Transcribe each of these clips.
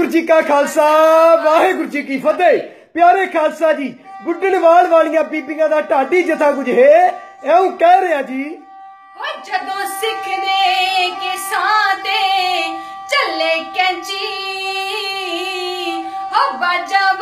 ਵਾਹਿਗੁਰੂ ਜੀ ਕਾ ਖਾਲਸਾ, ਵਾਹਿਗੁਰੂ ਜੀ ਕੀ ਫਤਿਹ। ਪਿਆਰੇ ਖਾਲਸਾ ਜੀ ਗੁੱਡਣਵਾਲ ਵਾਲੀਆਂ ਬੀਬੀਆਂ ਦਾ ਢਾਡੀ ਜਥਾ ਕੁਝ ਹੈ ਐਉਂ ਕਹਿ ਰਿਹਾ ਜੀ ਹੋ ਜਦੋਂ ਸਿੱਖ ਦੇ ਕੇ ਸਾਤੇ ਚੱਲੇ ਕੈਂਚੀ ਹੋ ਬਾਜਾ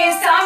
is on.